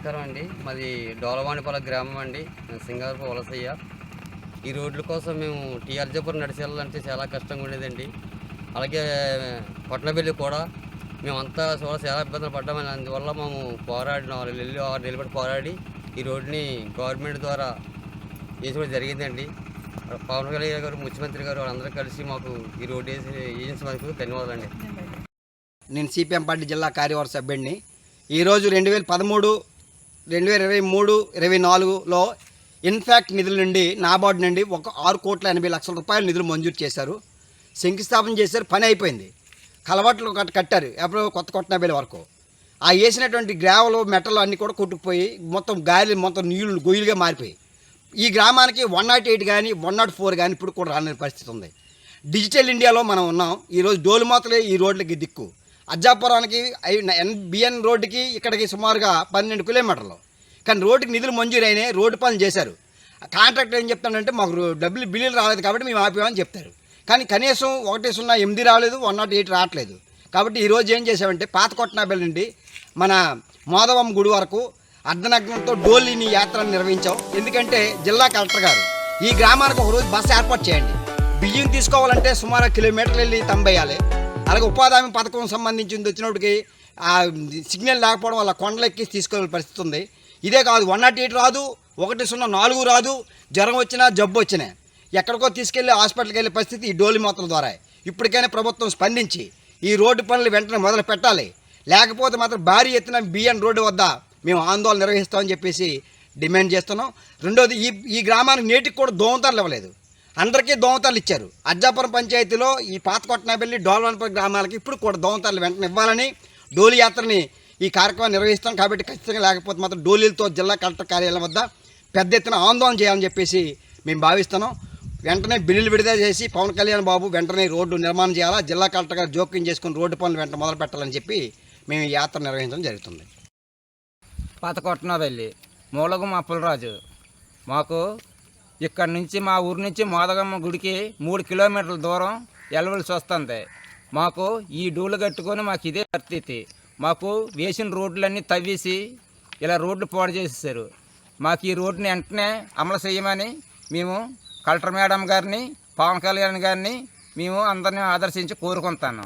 నమస్కారం అండి. మాది డోలవాణిపల గ్రామం అండి. సింగారపు వలసయ్య. ఈ రోడ్ల కోసం మేము టీఆర్జపురం నడిచి వెళ్ళాలంటే చాలా కష్టంగా ఉండేదండి. అలాగే పట్నబెల్లి కూడా మేమంతా చూడ చాలా ఇబ్బందులు పడ్డామని అందువల్ల మేము పోరాడి నాలుగు నెలలు ఆరు నెలలు పోరాడి ఈ రోడ్ని గవర్నమెంట్ ద్వారా వేసుకోవడం జరిగిందండి. పవన్ కళ్యాణ్ గారు ముఖ్యమంత్రి గారు వాళ్ళందరూ కలిసి మాకు ఈ రోడ్డు వేసి వేయించినందుకు ధన్యవాదాలండి. నేను సిపిఎం పార్టీ జిల్లా కార్యవర్గ సభ్యుడిని. ఈరోజు రెండు వేల పదమూడు రెండు వేల ఇరవై మూడు ఇరవై నాలుగులో ఇన్ఫాక్ట్ నిధుల నుండి నాబార్డు నుండి ఒక ఆరు కోట్ల ఎనభై లక్షల రూపాయల నిధులు మంజూరు చేశారు. శంకుస్థాపన చేశారు పని అయిపోయింది. కలవాట్లు కట్టారు ఎప్పుడో కొత్త కొట్టనబేల వరకు. ఆ వేసినటువంటి గ్రావలు మెటలు అన్నీ కూడా కొట్టుకుపోయి మొత్తం గాలి మొత్తం నీళ్ళు గొయ్యలుగా మారిపోయి. ఈ గ్రామానికి వన్ నాట్ ఎయిట్ కానీ వన్ నాట్ ఫోర్ కానీ ఇప్పుడు కూడా రాని పరిస్థితి ఉంది. డిజిటల్ ఇండియాలో మనం ఉన్నాం. ఈరోజు డోలు మాత్రమే ఈ రోడ్లకి దిక్కు. అజ్జాపురానికి ఎన్ బిఎన్ రోడ్డుకి ఇక్కడికి సుమారుగా పన్నెండు కిలోమీటర్లు. కానీ రోడ్డుకి నిధులు మంజూరు రోడ్డు పనులు చేశారు. కాంట్రాక్టర్ ఏం చెప్తాడంటే మాకు డబ్బులు బిల్లులు రాలేదు కాబట్టి మేము ఆపామని చెప్తారు. కానీ కనీసం ఒకటి సున్నా ఎనిమిది రాలేదు వన్ నాట్ ఎయిట్ రావట్లేదు. కాబట్టి ఈరోజు ఏం చేసామంటే పాత కొట్టనాబెల్ నుండి మన మోదవం గుడి వరకు అర్ధనగ్నంతో డోలీని యాత్రను నిర్వహించాం. ఎందుకంటే జిల్లా కలెక్టర్ గారు ఈ గ్రామానికి ఒక రోజు బస్సు ఏర్పాటు చేయండి. బియ్యం తీసుకోవాలంటే సుమారు కిలోమీటర్లు వెళ్ళి తంబేయాలి. అలాగే ఉపాధి హామీ పథకం సంబంధించింది వచ్చినప్పటికి ఆ సిగ్నల్ లేకపోవడం వల్ల కొండలు ఎక్కి తీసుకోవాల్సిన పరిస్థితి ఉంది. ఇదే కాదు వన్ నాట్ ఎయిట్ రాదు ఒకటి సున్నా నాలుగు రాదు జ్వరం వచ్చినా జబ్బు వచ్చినా. ఎక్కడికో తీసుకెళ్ళి హాస్పిటల్కి వెళ్ళే పరిస్థితి ఈ డోలి మాత్రం ద్వారా. ఇప్పటికైనా ప్రభుత్వం స్పందించి ఈ రోడ్డు పనులు వెంటనే మొదలు పెట్టాలి. లేకపోతే మాత్రం భారీ ఎత్తున బిఎన్ రోడ్డు వద్ద మేము ఆందోళన నిర్వహిస్తామని చెప్పేసి డిమాండ్ చేస్తున్నాం. రెండోది ఈ ఈ గ్రామానికి నేటికి కూడా దోమతాలు ఇవ్వలేదు. అందరికీ దోమతాలు ఇచ్చారు. అజ్జాపురం పంచాయతీలో ఈ పాత కొట్టనాబెల్లి డోల్వన్పురం గ్రామాలకి ఇప్పుడు కూడా దోమతాలు వెంటనే ఇవ్వాలని డోలి యాత్రని ఈ కార్యక్రమం నిర్వహిస్తాం. కాబట్టి ఖచ్చితంగా లేకపోతే మాత్రం డోలీలతో జిల్లా కలెక్టర్ కార్యాలయం వద్ద పెద్ద ఎత్తున ఆందోళన చేయాలని చెప్పేసి మేము భావిస్తున్నాం. వెంటనే బిల్లులు విడుదల చేసి పవన్ కళ్యాణ్ బాబు వెంటనే రోడ్డు నిర్మాణం చేయాలా జిల్లా కలెక్టర్ గారు జోక్యం చేసుకుని రోడ్డు పనులు వెంట మొదలు పెట్టాలని చెప్పి మేము ఈ యాత్ర నిర్వహించడం జరుగుతుంది. పాతకొట్టన వెళ్ళి మా అప్పలరాజు. మాకు ఇక్కడ నుంచి మా ఊరి నుంచి మోదగమ్మ గుడికి మూడు కిలోమీటర్ల దూరం వెళ్ళవలసి వస్తుంది మాకు ఈ డూలు కట్టుకొని మాకు ఇదే పరిస్థితి. మాకు వేసిన రోడ్లన్నీ తవ్వేసి ఇలా రోడ్లు పాడు చేసేసారు మాకు ఈ రోడ్డుని వెంటనే అమలు చేయమని మేము కలెక్టర్ మేడం గారిని పవన్ కళ్యాణ్ గారిని మేము అందరినీ ఆదర్శించి కోరుకుంటాను.